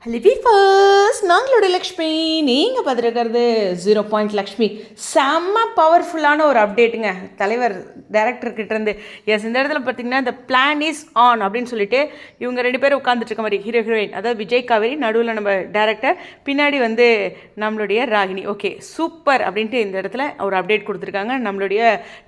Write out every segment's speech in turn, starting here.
Happy people! நாங்களோட Lakshmi நீங்கள் பார்த்துருக்கிறது zero point Lakshmi. செம்ம பவர்ஃபுல்லான ஒரு அப்டேட்டுங்க தலைவர் டேரக்டர் எஸ் இந்த இடத்துல பார்த்தீங்கன்னா இந்த பிளான் இஸ் ஆன் அப்படின்னு சொல்லிட்டு இவங்க ரெண்டு பேரும் உட்காந்துட்டு இருக்க மாதிரி ஹீரோ ஹீரோயின் அதாவது விஜய் காவேரி நடுவில் நம்ம டேரக்டர் பின்னாடி வந்து நம்மளுடைய ராகினி. ஓகே சூப்பர் அப்படின்ட்டு இந்த இடத்துல ஒரு அப்டேட் கொடுத்துருக்காங்க. நம்மளுடைய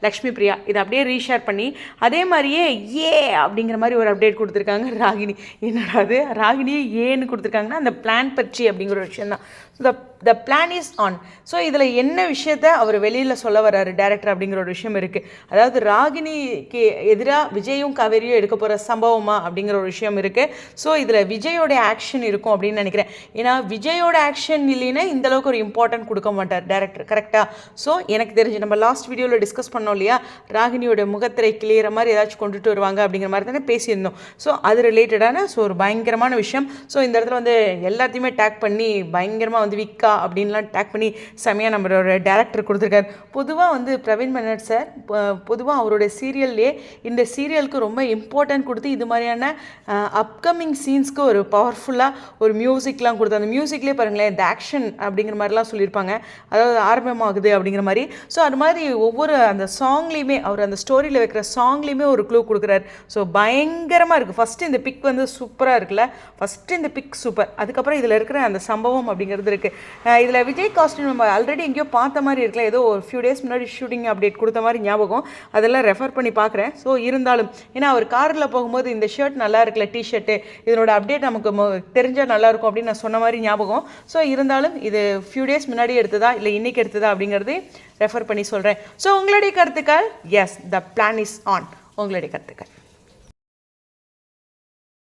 லக்ஷ்மி பிரியா. இதை அப்படியே ரீஷேர் பண்ணி அதே மாதிரியே ஏ அப்படிங்கிற மாதிரி ஒரு அப்டேட் கொடுத்துருக்காங்க ராகினி. என்னடா அது ராகினியே ஏன்னு கொடுத்துருக்காங்கன்னா அந்த பிளான் பற்றி அப்படிங்கிற ஒரு விஷயம் தான் the the plan is on so இதில் என்ன விஷயத்த அவர் வெளியில் சொல்ல வர்றாரு டேரக்டர் அப்படிங்கிற ஒரு விஷயம் இருக்குது அதாவது ராகினிக்கு எதிராக விஜயும் காவேரியும் எடுக்க போகிற சம்பவமா அப்படிங்கிற ஒரு விஷயம் இருக்குது ஸோ இதில் விஜயோட ஆக்ஷன் இருக்கும் அப்படின்னு நினைக்கிறேன். ஏன்னா விஜயோட ஆக்ஷன் இல்லைன்னா இந்த அளவுக்கு ஒரு இம்பார்ட்டன்ட் கொடுக்க மாட்டார் டேரக்டர் கரெக்டாக ஸோ எனக்கு தெரிஞ்சு நம்ம லாஸ்ட் வீடியோவில் டிஸ்கஸ் பண்ணோம் இல்லையா? ராகினியோட முகத்திரை கிளியிற மாதிரி ஏதாச்சும் கொண்டுட்டு வருவாங்க அப்படிங்கிற மாதிரி தானே பேசியிருந்தோம். ஸோ அது ரிலேட்டடான ஸோ ஒரு பயங்கரமான விஷயம். ஸோ இந்த இடத்துல வந்து எல்லாத்தையுமே டேக் பண்ணி பயங்கரமாக வந்து விக்கா அப்படின்லாம் டேக் பண்ணி செமையாக நம்மளோட டேரக்டர் கொடுத்துருக்காரு. பொதுவாக வந்து பிரவீன் மன்னட் சார் பொதுவாக அவரோட சீரியல்லே இந்த சீரியலுக்கு ரொம்ப இம்பார்ட்டன்ட் கொடுத்து இது மாதிரியான அப்கமிங் சீன்ஸ்க்கு ஒரு பவர்ஃபுல்லாக ஒரு மியூசிக்லாம் கொடுத்து அந்த மியூசிக்லேயே பாருங்களேன் இந்த ஆக்ஷன் அப்படிங்கிற மாதிரிலாம் சொல்லியிருப்பாங்க. அதாவது ஆரம்பமாகுது அப்படிங்கிற மாதிரி. ஸோ அது மாதிரி ஒவ்வொரு அந்த சாங்லேயுமே அவர் அந்த ஸ்டோரியில் வைக்கிற சாங்லேயுமே ஒரு க்ளூ கொடுக்குறாரு. ஸோ பயங்கரமாக இருக்குது ஃபஸ்ட்டு இந்த பிக் வந்து சூப்பராக இருக்குல்ல? ஃபஸ்ட்டு இந்த பிக் சூப்பர் அதுக்கப்புறம் இதில் இருக்கிற அந்த சம்பவம் அப்படிங்கிறது இருக்குது இதில் விஜய் காஸ்டியூம் நம்ம ஆல்ரெடி எங்கேயோ பார்த்த மாதிரி இருக்கல ஏதோ ஒரு ஃபியூ டேஸ் முன்னாடி ஷூட்டிங் அப்டேட் கொடுத்த மாதிரி ஞாபகம். அதெல்லாம் ரெஃபர் பண்ணி பார்க்குறேன். ஸோ இருந்தாலும் ஏன்னா அவர் காரில் போகும்போது இந்த ஷர்ட் நல்லா இருக்குல்ல டிஷர்ட்டு இதனோட அப்டேட் நமக்கு தெரிஞ்சால் நல்லாயிருக்கும் நல்லா இருக்கும் அப்படின்னு நான் சொன்ன மாதிரி ஞாபகம். ஸோ இருந்தாலும் இது ஃபியூ டேஸ் முன்னாடி எடுத்ததா இல்லை இன்னைக்கு எடுத்ததா அப்படிங்கிறது ரெஃபர் பண்ணி சொல்கிறேன் ஸோ உங்களுடைய கருத்துக்கள்? Yes the plan is on உங்களுடைய கருத்துக்கள்.